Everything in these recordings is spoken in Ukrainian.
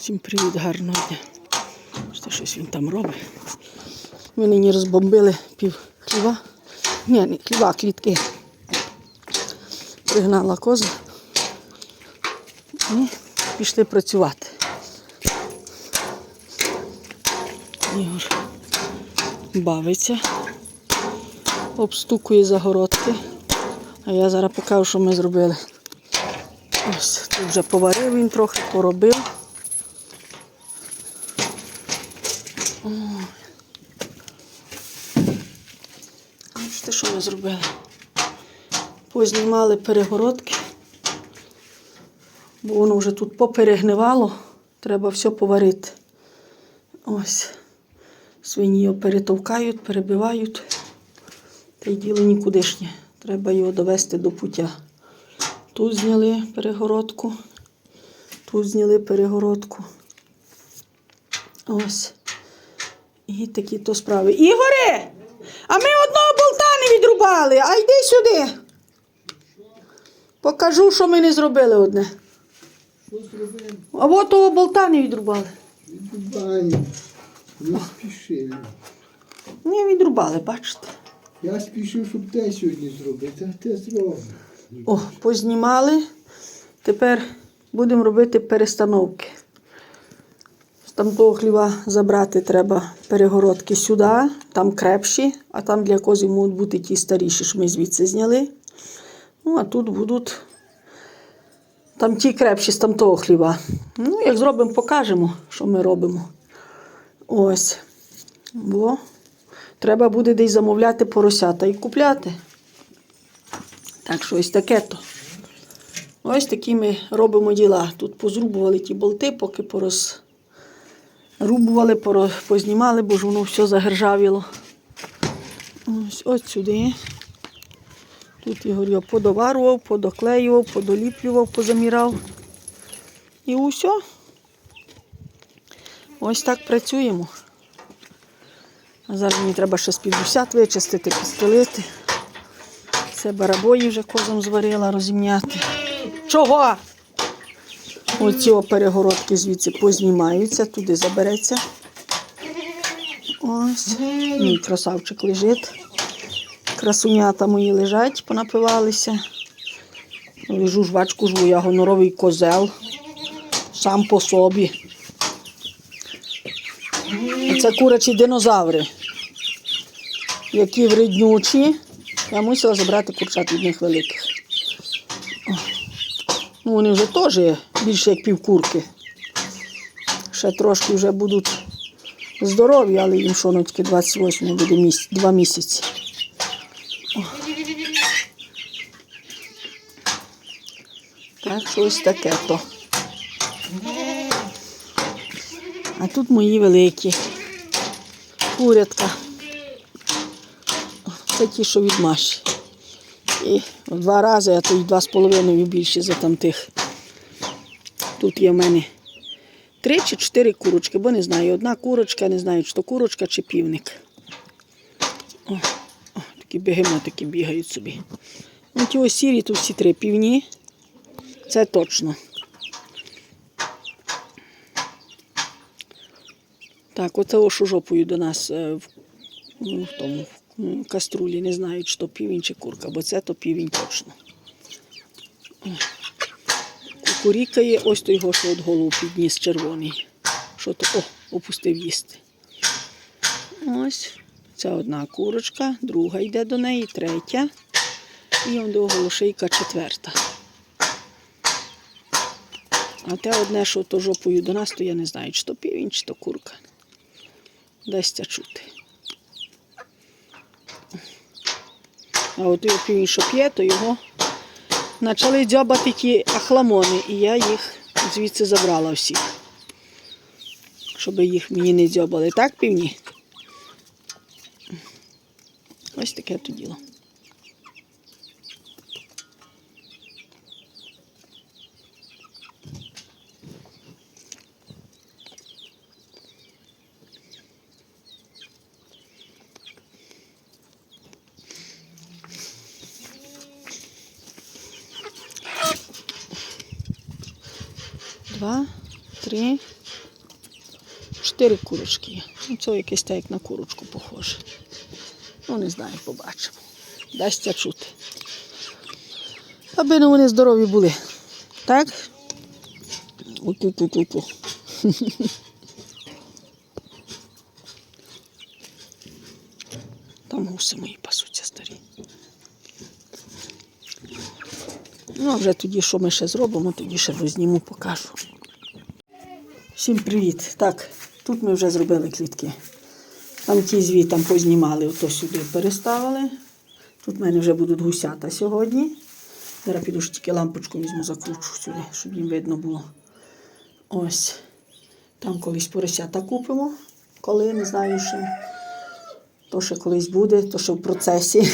Всім привіт, гарного дня. Що щось він там робить. Ми нині розбомбили пів хліва. Ні, не хліва, клітки. Пригнала коза. І пішли працювати. Ігор бавиться, обстукує загородки. А я зараз покажу, що ми зробили. Ось тут вже поварив він трохи, поробив. Ой. Бачите, що ми зробили? Познімали перегородки, бо воно вже тут поперегнивало, треба все поварити. Ось. Свині його перетовкають, перебивають. Та й діло нікудишнє. Треба його довести до пуття. Тут зняли перегородку, тут зняли перегородку. Ось. І такі то справи. Ігоре! А ми одного болта не відрубали, а йди сюди. Покажу, що ми не зробили одне. А от того болта не відрубали. Відрубаємо. Не спішили. Не відрубали, бачите. Я спішив, щоб те сьогодні зробити, а те зробимо. О, познімали. Тепер будемо робити перестановки. З тамтого хліва забрати треба перегородки сюди, там крепші, а там для кози можуть бути ті старіші, що ми звідси зняли. Ну, а тут будуть там ті крепші з тамтого хліва. Ну, як зробимо, покажемо, що ми робимо. Ось. Бо треба буде десь замовляти поросята і купляти. Так що ось таке то. Ось такі ми робимо діла. Тут позрубували ті болти, поки порозрубували, поро- познімали, бо ж воно все загержавіло. Ось, ось сюди. Тут Ігор його подоварував, подоклеював, подоліплював, позамірав. І усе. Ось так працюємо. А зараз мені треба ще з півдесят вичистити, підстелити. Це барабої вже козам зварила розімняти. Чого? Оці перегородки звідси познімаються, туди забереться. Ось. Мій красавчик лежить. Красунята мої лежать, понапивалися. Лежу жвачку жву, я гоноровий козел. Сам по собі. Це курячі динозаври, які вреднючі. Я мусила забрати курчат від них великих. Ну, вони вже теж більше як півкурки. Ще трошки вже будуть здорові, але їм що ну, тільки 28 буде місяць, два місяці. О. Так що ось таке то. А тут мої великі. Курятка. Це ті, що від Маші. І два рази, а то й два з половиною більше за тамтих. Тут є в мене три чи чотири курочки, бо не знаю. Одна курочка, не знаю, чи то курочка, чи півник. О, о, такі бегемотики бігають собі. Ну, ті ось сірі, тут всі три півні. Це точно. Так, оце ошу жопою до нас е, в, в тому каструлі. Не знаю, чи то півень, чи курка, бо це то півень точно. О. Кукурікає, ось той його, що от голову підніс червоний. Що то, о, опустив їсти. Ось. Це одна курочка, друга йде до неї, третя. І он до голошейка четверта. А те одне, що то жопою до нас, то я не знаю, чи то півень, чи то курка. Десь це чути. А от півень, що п'є, то його почали дзьобати ті ахламони, і я їх звідси забрала всіх. Щоб їх мені не дзьобали. Так, півні? Ось таке то діло. Два, три, чотири курочки. Ну, це якесь так як на курочку похоже. Ну, не знаю, побачимо. Дасться чути. Аби вони здорові були. Так? Уту-ту-ту-ту. Там гуси мої пасуться старі. Ну, а вже тоді, що ми ще зробимо, тоді ще розніму, покажу. Всім привіт. Так, тут ми вже зробили квітки. Там ті зві там познімали, ото сюди переставили. Тут в мене вже будуть гусята сьогодні. Зараз піду ж тільки лампочку візьму, закручу сюди, щоб їм видно було. Ось. Там колись поросята купимо. Коли, не знаю ще. То ще колись буде, то ще в процесі.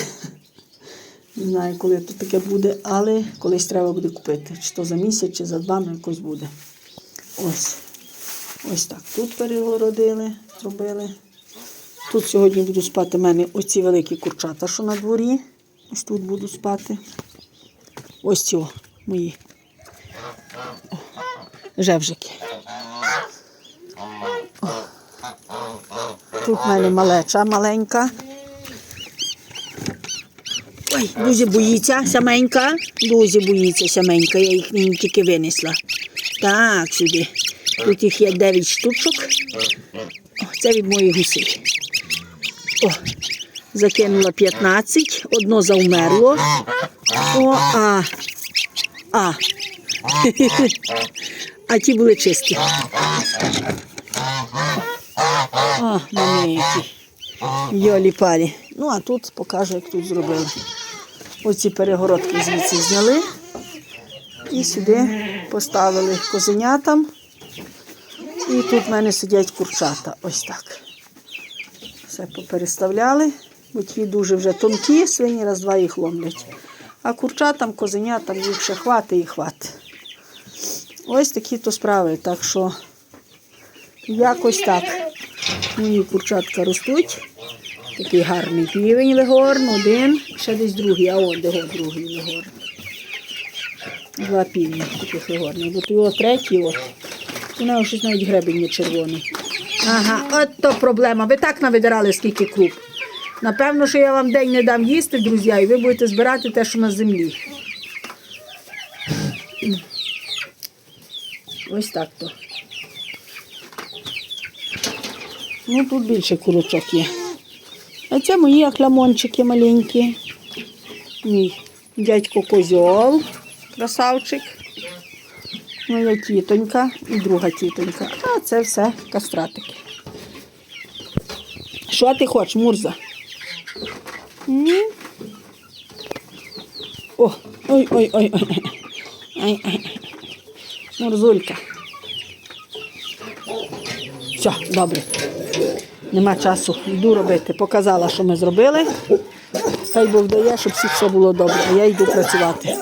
Не знаю, коли то таке буде, але колись треба буде купити. Чи то за місяць, чи за два, ну якось буде. Ось. Ось так. Тут перегородили, зробили. Тут сьогодні будуть спати в мене оці великі курчата, що на дворі. Ось тут будуть спати. Ось ці мої. О, жевжики. О. Тут в мене малеча маленька. Ой, дуже боїться сяменька. Дуже боїться сяменька. Я їх тільки винесла. Так, сюди. Тут їх є 9 штучок. О, це від моїх гусей. О, закинула 15, одно завмерло. О, а. А. А ті були чисті. О, маленькі. Йолі палі. Ну, а тут покажу, як тут зробили. Оці перегородки звідси зняли і сюди поставили козенятам. І тут в мене сидять курчата. Ось так. Все попереставляли, бо ті дуже вже тонкі, свині раз-два їх ломлять. А курчатам, козенятам їх ще хвати і хвати. Ось такі то справи. Так що якось так. Мої курчатка ростуть. Такий гарний півень легорн, один, ще десь другий, а от де другий легорн. Два півні таких легорних. Бо його третій, от. У нього щось навіть гребень є червоний. Ага, от то проблема. Ви так навидирали, скільки круп. Напевно, що я вам день не дам їсти, друзі, і ви будете збирати те, що на землі. Ось так то. Ну, тут більше курочок є. А це мої акламончики маленькі. Мій дядько козьол, красавчик. Моя тітонька і друга тітонька. А це все кастратики. Що ти хочеш, Мурза? О, ой, ой, ой, ой. Мурзулька. Все, добре. Нема часу. Йду робити. Показала, що ми зробили. Хай Бог дає, щоб все було добре. А я йду працювати.